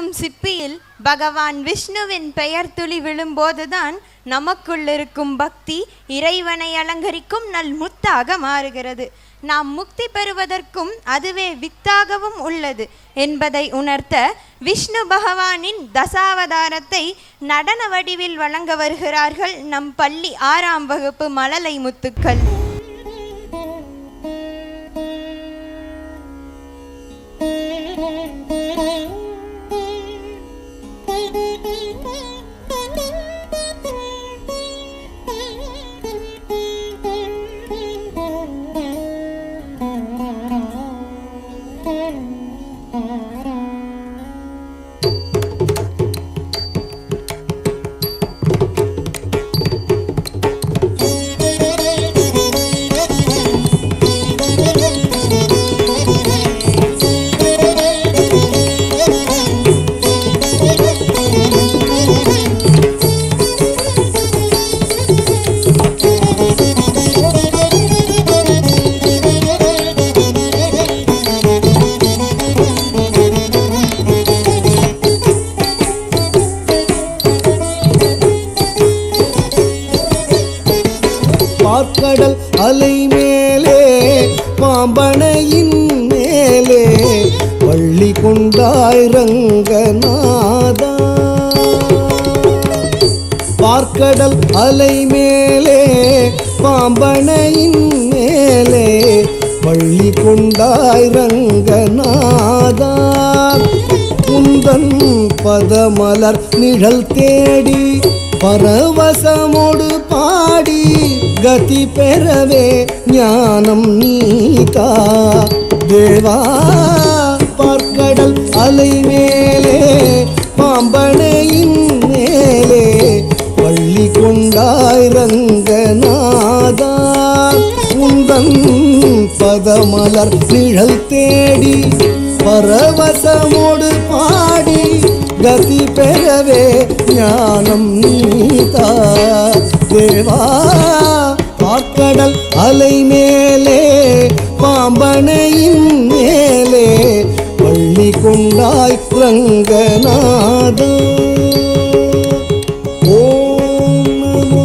என்னும் சிப்பியில் பகவான் விஷ்ணுவின் பெயர் துளி விழும்போதுதான் நமக்குள் இருக்கும் பக்தி இறைவனை அலங்கரிக்கும் நல் முத்தாக மாறுகிறது. நாம் முக்தி பெறுவதற்கும் அதுவே வித்தாகவும் உள்ளது என்பதை உணர்த்த விஷ்ணு பகவானின் தசாவதாரத்தை நடன வடிவில் வழங்க வருகிறார்கள் நம் பள்ளி ஆறாம் வகுப்பு மழலை முத்துக்கள். பார்க்கடல் பாம்பனையின் மேலே பள்ளி கொண்டாய் ரங்கநாதா பார்க்கடல் அலை மேலே பாம்பனையின் மேலே பள்ளி கொண்டாய் ரங்கநாதா குந்தன் பதமலர் நிழல் தேடி பரவசமோடு பாடி கதி பெறவே ஞானம் நீதா தேவா பார்க்கடல் அலை மேலே பாம்பனையின் மேலே பள்ளி கொண்டாயிரங்க நாதா உந்தன் பதமலர் நிழல் தேடி பரவசமோடு பாடி கதி பெறவே ஞானம் நீதா தேவா கடல் அலை மேலே பாம்பனையின் மேலே பள்ளி கொண்டாய் ரங்கநாதா ஓம் நமோ.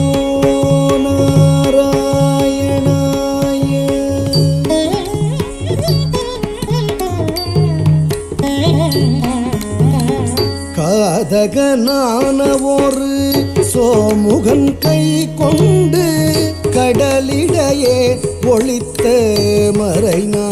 காதகனான ஒரு சோமுகன் கை கொண்டு கடலிடையே ஒளித்த மறைனா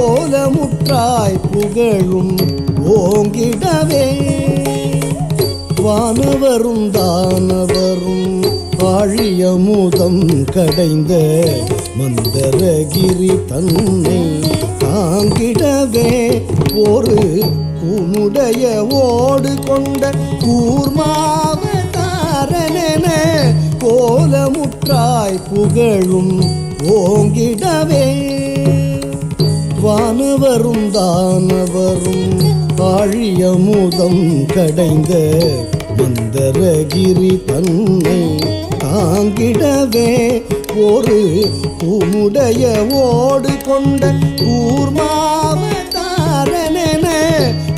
கோலமுற்றாய் புகழும் ஓங்கிடவே. வானவரும் தானவரும் ஆழியமுதம் கடைந்த மந்தரகிரி தன்னை தாங்கிடவே. ஒரு உன்னுடைய ஓடு கொண்ட கூர்மாவதாரனென கோலமுற்றாய் புகழும் ஓங்கிடவே. வானவர் தானவரும் ஆழியமுதம் கடைந்த மந்தரகிரி தன்னை தாங்கிடவே ஒரு உமுடைய ஓடு கொண்ட கூர்மாவதாரனென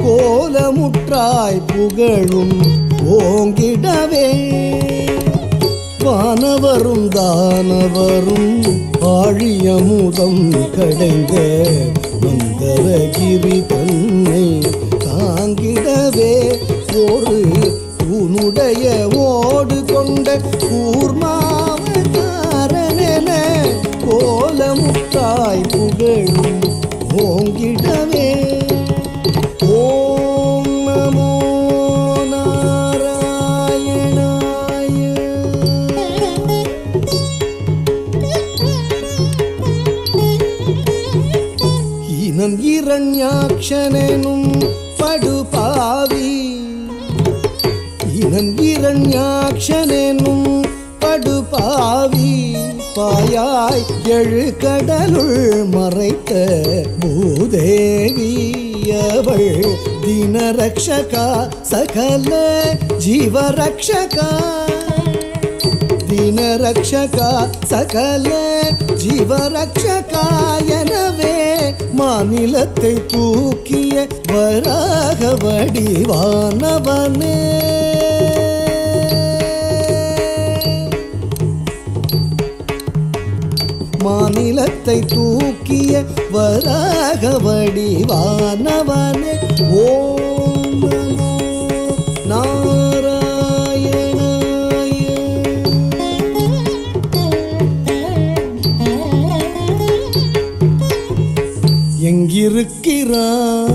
கோலமுற்றாய் புகழும் ஓங்கிடவே. வானவரும் தானவரும் ஆழியமுதம் கடைந்த மந்தரகிரி தன்னை தாங்கிடவே ஒரு உன்னுடைய ஓடு கொண்ட கூர்மாவதாரனென கோலமுத்தாய் புகழும் இனம் இரண்யாட்சனும் படுபாவி. இனம் இரண்யாட்சனும் படுபாவி. பாயாய் எழு கடலுள் மறைத்த பூதேவி அவள் தினரக்ஷகா சகல ஜீவரக்ஷகா தினரக்ஷகா சகல ஜீவரக்ஷகா எனவே மாநிலத்தை தூக்கிய வராக வடிவானவனே. மாநிலத்தை தூக்கிய வராக வடிவானவனே. ஓ எங்கிருக்கிறான்?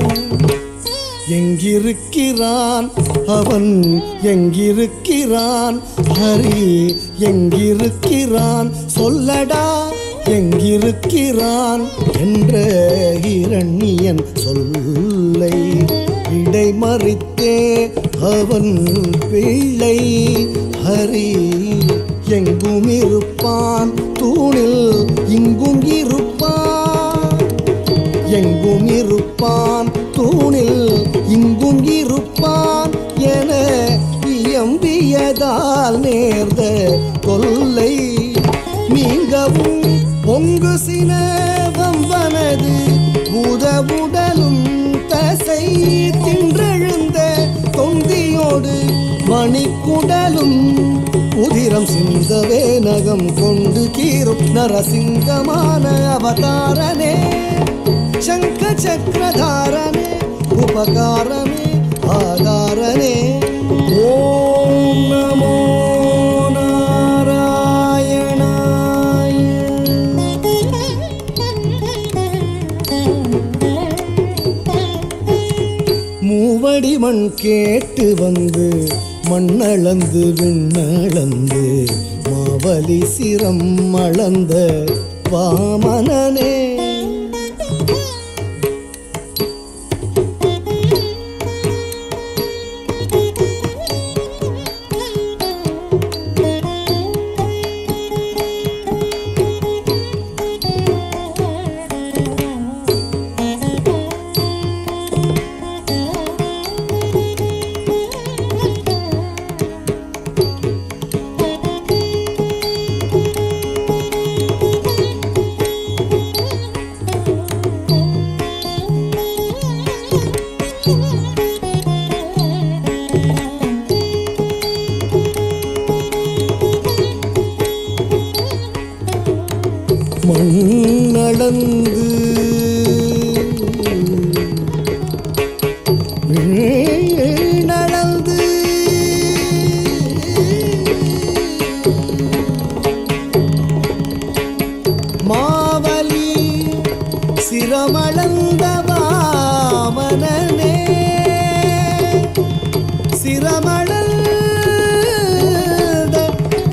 எங்கிருக்கிறான்? அவன் எங்கிருக்கிறான்? ஹரி எங்கிருக்கிறான்? சொல்லடா எங்கிருக்கிறான்? என்ற இரண்யன் சொல்லை இடைமறித்தே அவன் பிள்ளை. ஹரி எங்கும் இருப்பான் தூணில் இங்கும் இருப்பான் இயம்பியதால் நேர்ந்த கொல்லை நீங்கவும் பொங்கு சினவம் வனது உதவுடலும் தசை தின்றெழுந்த தொந்தியோடு மணிக்குடலும் உதிரம் சிந்தவே நகம் கொண்டு கீரும் நரசிங்கமான அவதாரனே சங்க சக்கரதாரனே உபகாரனே ஆதாரனே ஓ மண் கேட்டு வந்து மண்ணளந்து விண்ணளந்து மாவலி சிரம் அளந்த வாமனனே. சிரமளந்த வாமனனே சிரமளந்த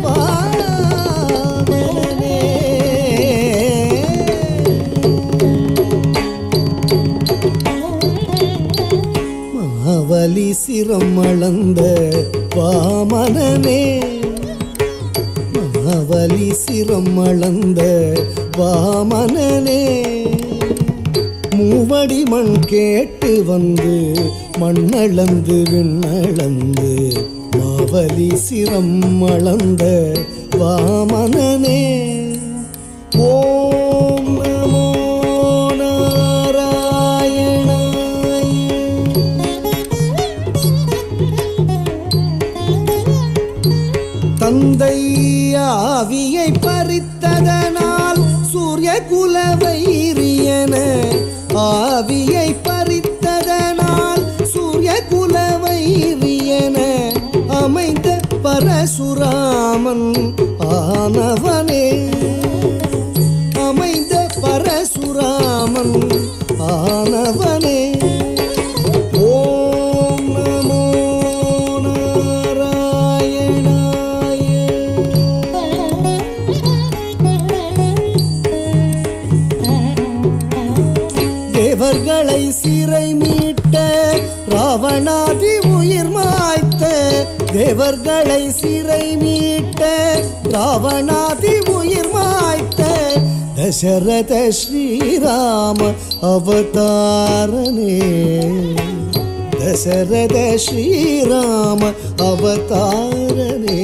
வாமனே மாவலி சிரமளந்த வாமனே மாவலி சிரம் வாமனனே மூவடி மண் கேட்டு வந்து மண்ணளந்து விண்ணளந்து மாவலி சிரம் அளந்த வாமனனே. ஓம் நமோ நாராயணாய. தந்தை ஆவியை பறித்ததனால் சூரிய குலவை ஆவியை பறித்ததனால் சூரிய குலவைரியன அமைந்த பரசுராமன் ஆனவனே. அமைந்த பரசுராமன் ஆனவனே. தேவர்களை சிறை மீட்ட ராவணாதி உயிர் மாய்த்த தேவர்களை சிறை மீட்ட ராவணாதி உயிர் மாய்த்த தசரத ஸ்ரீராம அவதாரனே. தசரத ஸ்ரீராம அவதாரனே.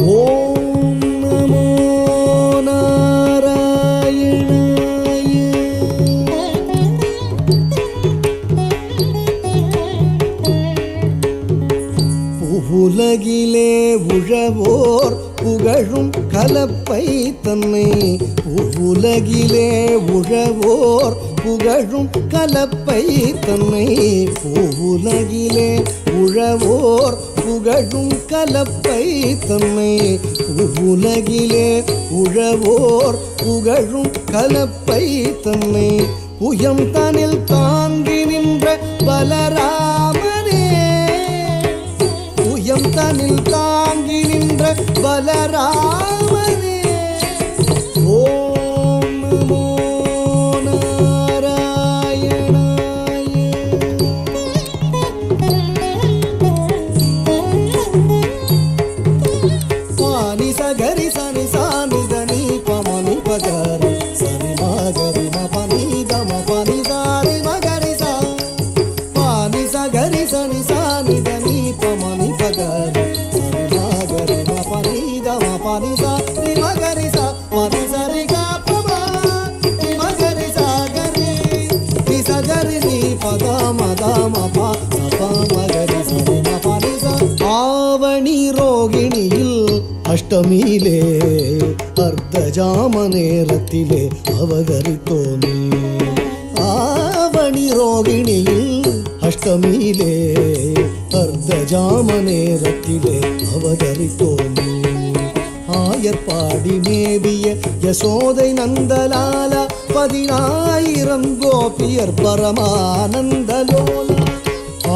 ஓ கலப்பை தன்னை உலகிலே உழவோர் புகழும் கலப்பை தன்னை உலகிலே உழவோர் புகழும் கலப்பை தன்னை உலகிலே உழவோர் புகழும் கலப்பை தன்னை புயம் தனில் தாங்கி நின்ற பலராமனே புயம் தனில் தான் பலராமனே பூமியிலே அர்த்த ஜாம நேரத்திலே அவதரித்தோனே ஆவணி ரோகிணியில் அஷ்டமியிலே அர்த்த ஜாம நேரத்திலே அவதரித்தோனே ஆயர்பாடி மேவிய யசோதை நந்தலால பதினாயிரம் கோபியர் பரமானந்தலோலா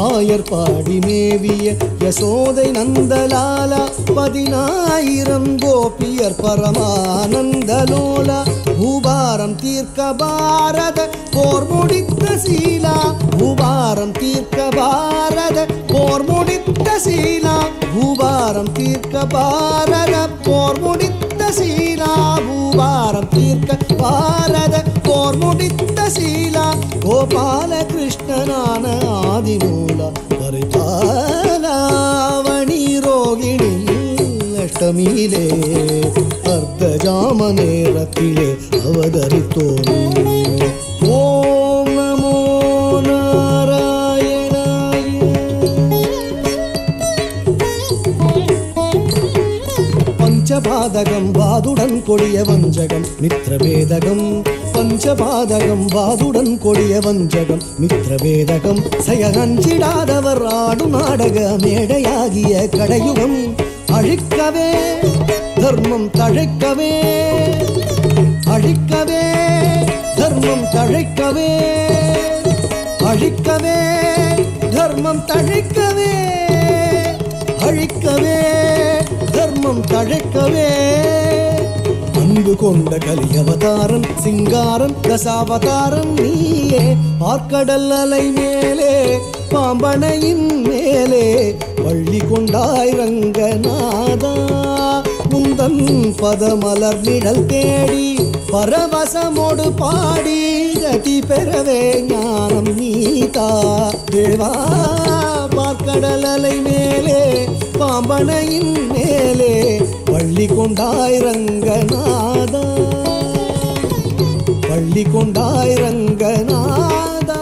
ஆயர் பாடி மேவிய யசோதை நந்தலாலா பதினாயிரம் கோபியர் பரமானந்தலோலா பூபாரம் தீர்க்க பாரத போர் முடித்த சீலா பூபாரம் தீர்க்க பாரத போர் முடித்த சீலா பூபாரம் தீர்க்க பாரத போர் முடித்த சீலா பூவாரம் தீர்க்க பாரத போர் முடித்த சீலா கோபால கிருஷ்ணனான ஆதிமூல பரிபாலாவணி ரோகிணி அஷ்டமியிலே அர்த்த ஜாம நேரத்திலே அவதரித்தோம். கொடிய வஞ்சகம் மித்ரவேதகம். பஞ்சபாதகம் வாதுடன் கொடிய வஞ்சகம் மித்ரவேதகம். செயகஞ்சிடாதவர் ஆடும் நாடக மேடையாகிய கடையுகம். அழிக்கவே தர்மம் தழைக்கவே அழிக்கவே தர்மம் தழைக்கவே அழிக்கவே தர்மம் தழைக்கவே அழிக்கவே தர்மம் தழைக்கவே. கொண்ட கலியவதாரன் சிங்காரன் தசாவதாரன் நீயே. பார்க்கடல் அலை மேலே பாம்பனையின் மேலே வள்ளி கொண்டாய் ரங்கநாதா. முந்தன் பதமலர் நிழல் தேடி பரவசமோடு பாடி கதி பெறவே ஞானம் நீதா. தேவா பார்க்கடல் அலை மேலே பாம்பனையின் மேலே பள்ளி கொண்டாய் ரங்கநாதா பள்ளி கொண்டாய் ரங்கநாதா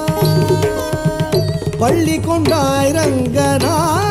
பள்ளி கொண்டாய் ரங்கநாதா